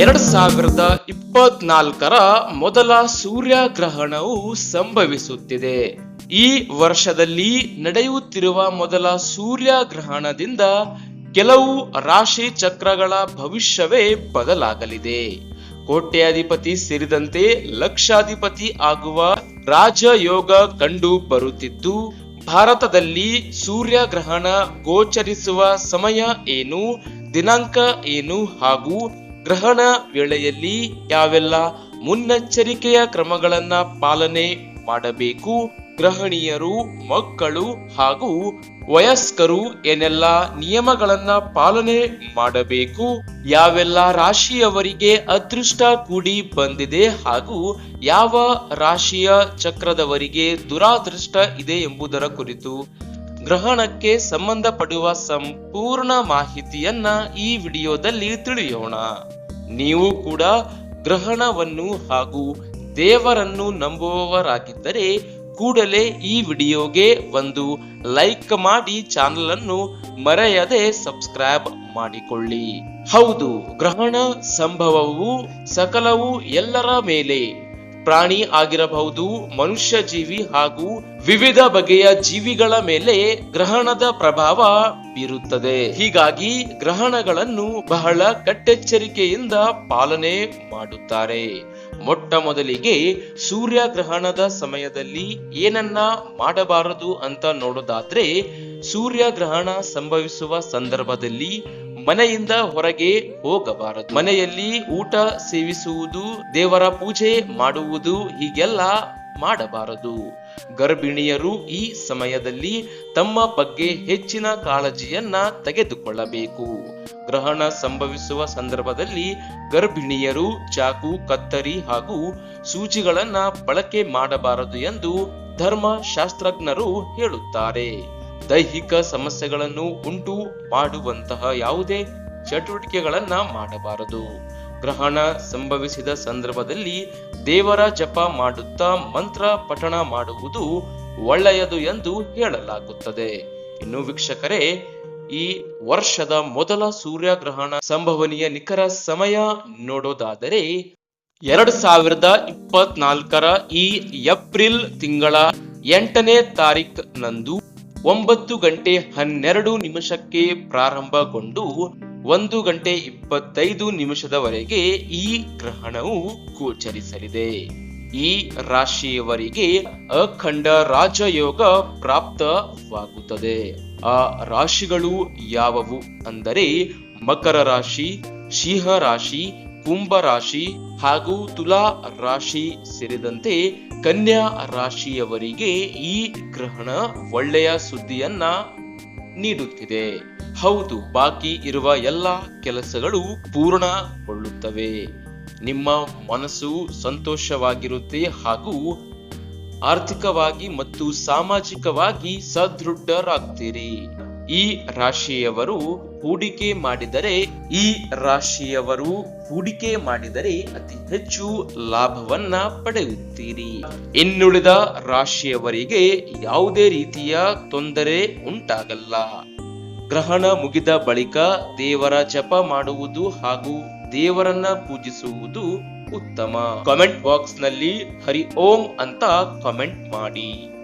ಎರಡ್ ಸಾವಿರದ ಇಪ್ಪತ್ನಾಲ್ಕರ ಮೊದಲ ಸೂರ್ಯಗ್ರಹಣವು ಸಂಭವಿಸುತ್ತಿದೆ. ಈ ವರ್ಷದಲ್ಲಿ ನಡೆಯುತ್ತಿರುವ ಮೊದಲ ಸೂರ್ಯಗ್ರಹಣದಿಂದ ಕೆಲವು ರಾಶಿ ಚಕ್ರಗಳ ಭವಿಷ್ಯವೇ ಬದಲಾಗಲಿದೆ. ಕೋಟ್ಯಾಧಿಪತಿ ಸೇರಿದಂತೆ ಲಕ್ಷಾಧಿಪತಿ ಆಗುವ ರಾಜಯೋಗ ಕಂಡು ಬರುತ್ತಿದ್ದು ಭಾರತದಲ್ಲಿ ಸೂರ್ಯಗ್ರಹಣ ಗೋಚರಿಸುವ ಸಮಯ ಏನು, ದಿನಾಂಕ ಏನು ಹಾಗೂ ಗ್ರಹಣ ವೇಳೆಯಲ್ಲಿ ಯಾವೆಲ್ಲ ಮುನ್ನೆಚ್ಚರಿಕೆಯ ಕ್ರಮಗಳನ್ನ ಪಾಲನೆ ಮಾಡಬೇಕು? ಗೃಹಿಣಿಯರು, ಮಕ್ಕಳು ಹಾಗೂ ವಯಸ್ಕರು ಏನೆಲ್ಲ ನಿಯಮಗಳನ್ನ ಪಾಲನೆ ಮಾಡಬೇಕು? ಯಾವೆಲ್ಲ ರಾಶಿಯವರಿಗೆ ಅದೃಷ್ಟ ಕೂಡಿ ಬಂದಿದೆ ಹಾಗೂ ಯಾವ ರಾಶಿಯ ಚಕ್ರದವರಿಗೆ ದುರಾದೃಷ್ಟ ಇದೆ ಎಂಬುದರ ಕುರಿತು ಗ್ರಹಣಕ್ಕೆ ಸಂಬಂಧಪಡುವ ಸಂಪೂರ್ಣ ಮಾಹಿತಿಯನ್ನ ಈ ವಿಡಿಯೋದಲ್ಲಿ ತಿಳಿಯೋಣ. ನೀವು ಕೂಡ ಗ್ರಹಣವನ್ನು ಹಾಗೂ ದೇವರನ್ನು ನಂಬುವವರಾಗಿದ್ದರೆ ಕೂಡಲೇ ಈ ವಿಡಿಯೋಗೆ ಒಂದು ಲೈಕ್ ಮಾಡಿ ಚಾನಲ್ ಅನ್ನು ಮರೆಯದೆ ಸಬ್ಸ್ಕ್ರೈಬ್ ಮಾಡಿಕೊಳ್ಳಿ. ಹೌದು, ಗ್ರಹಣ ಸಂಭವವು ಸಕಲವು ಎಲ್ಲರ ಮೇಲೆ ಪ್ರಾಣಿ ಆಗಿರಬಹುದು ಮನುಷ್ಯ ಜೀವಿ ಹಾಗೂ ವಿವಿಧ ಬಗೆಯ ಜೀವಿಗಳ ಮೇಲೆ ಗ್ರಹಣದ ಪ್ರಭಾವ ಬೀರುತ್ತದೆ. ಹೀಗಾಗಿ ಗ್ರಹಣಗಳನ್ನು ಬಹಳ ಕಟ್ಟೆಚ್ಚರಿಕೆಯಿಂದ ಪಾಲನೆ ಮಾಡುತ್ತಾರೆ. ಮೊಟ್ಟ ಮೊದಲಿಗೆ ಸೂರ್ಯಗ್ರಹಣದ ಸಮಯದಲ್ಲಿ ಏನನ್ನ ಮಾಡಬಾರದು ಅಂತ ನೋಡೋದಾದ್ರೆ ಸೂರ್ಯಗ್ರಹಣ ಸಂಭವಿಸುವ ಸಂದರ್ಭದಲ್ಲಿ ಮನೆಯಿಂದ ಹೊರಗೆ ಹೋಗಬಾರದು. ಮನೆಯಲ್ಲಿ ಊಟ ಸೇವಿಸುವುದು, ದೇವರ ಪೂಜೆ ಮಾಡುವುದು ಹೀಗೆಲ್ಲ ಮಾಡಬಾರದು. ಗರ್ಭಿಣಿಯರು ಈ ಸಮಯದಲ್ಲಿ ತಮ್ಮ ಬಗ್ಗೆ ಹೆಚ್ಚಿನ ಕಾಳಜಿಯನ್ನ ತೆಗೆದುಕೊಳ್ಳಬೇಕು. ಗ್ರಹಣ ಸಂಭವಿಸುವ ಸಂದರ್ಭದಲ್ಲಿ ಗರ್ಭಿಣಿಯರು ಚಾಕು, ಕತ್ತರಿ ಹಾಗೂ ಸೂಜಿಗಳನ್ನ ಬಳಕೆ ಮಾಡಬಾರದು ಎಂದು ಧರ್ಮಶಾಸ್ತ್ರಜ್ಞರು ಹೇಳುತ್ತಾರೆ. ದೈಹಿಕ ಸಮಸ್ಯೆಗಳನ್ನು ಉಂಟು ಮಾಡುವಂತಹ ಯಾವುದೇ ಚಟುವಟಿಕೆಗಳನ್ನ ಮಾಡಬಾರದು. ಗ್ರಹಣ ಸಂಭವಿಸಿದ ಸಂದರ್ಭದಲ್ಲಿ ದೇವರ ಜಪ ಮಾಡುತ್ತಾ ಮಂತ್ರ ಪಠಣ ಮಾಡುವುದು ಒಳ್ಳೆಯದು ಎಂದು ಹೇಳಲಾಗುತ್ತದೆ. ಇನ್ನು ವೀಕ್ಷಕರೇ, ಈ ವರ್ಷದ ಮೊದಲ ಸೂರ್ಯಗ್ರಹಣ ಸಂಭವನೀಯ ನಿಖರ ಸಮಯ ನೋಡೋದಾದರೆ ಎರಡ್ ಸಾವಿರದ ಇಪ್ಪತ್ನಾಲ್ಕರ ಈ ಏಪ್ರಿಲ್ ತಿಂಗಳ ಎಂಟನೇ ತಾರೀಖ್ ನಂದು ಒಂಬತ್ತು ಗಂಟೆ ಹನ್ನೆರಡು ನಿಮಿಷಕ್ಕೆ ಪ್ರಾರಂಭಗೊಂಡು ಒಂದು ಗಂಟೆ ಇಪ್ಪತ್ತೈದು ನಿಮಿಷದವರೆಗೆ ಈ ಗ್ರಹಣವು ಗೋಚರಿಸಲಿದೆ. ಈ ರಾಶಿಯವರಿಗೆ ಅಖಂಡ ರಾಜಯೋಗ ಪ್ರಾಪ್ತವಾಗುತ್ತದೆ. ಆ ರಾಶಿಗಳು ಯಾವುವು ಅಂದರೆ ಮಕರ ರಾಶಿ, ಸಿಂಹ ರಾಶಿ, ಕುಂಭ ರಾಶಿ ಹಾಗೂ ತುಲಾ ರಾಶಿ ಸೇರಿದಂತೆ ಕನ್ಯಾ ರಾಶಿಯವರಿಗೆ ಈ ಗ್ರಹಣ ಒಳ್ಳೆಯ ಸುದ್ದಿಯನ್ನ ನೀಡುತ್ತಿದೆ. ಹೌದು, ಬಾಕಿ ಇರುವ ಎಲ್ಲ ಕೆಲಸಗಳು ಪೂರ್ಣಗೊಳ್ಳುತ್ತವೆ. ನಿಮ್ಮ ಮನಸ್ಸು ಸಂತೋಷವಾಗಿರುತ್ತೆ ಹಾಗೂ ಆರ್ಥಿಕವಾಗಿ ಮತ್ತು ಸಾಮಾಜಿಕವಾಗಿ ಸದೃಢರಾಗ್ತೀರಿ. ಈ ರಾಶಿಯವರು ಹೂಡಿಕೆ ಮಾಡಿದರೆ ಈ ರಾಶಿಯವರು ಹೂಡಿಕೆ ಮಾಡಿದರೆ ಅತಿ ಹೆಚ್ಚು ಲಾಭವನ್ನ ಪಡೆಯುತ್ತೀರಿ. ಇನ್ನುಳಿದ ರಾಶಿಯವರಿಗೆ ಯಾವುದೇ ರೀತಿಯ ತೊಂದರೆ ಉಂಟಾಗಲ್ಲ. ಗ್ರಹಣ ಮುಗಿದ ಬಳಿಕ ದೇವರ ಜಪ ಮಾಡುವುದು ಹಾಗೂ ದೇವರನ್ನ ಪೂಜಿಸುವುದು ಉತ್ತಮ. ಕಾಮೆಂಟ್ ಬಾಕ್ಸ್ನಲ್ಲಿ ಹರಿ ಓಂ ಅಂತ ಕಾಮೆಂಟ್ ಮಾಡಿ.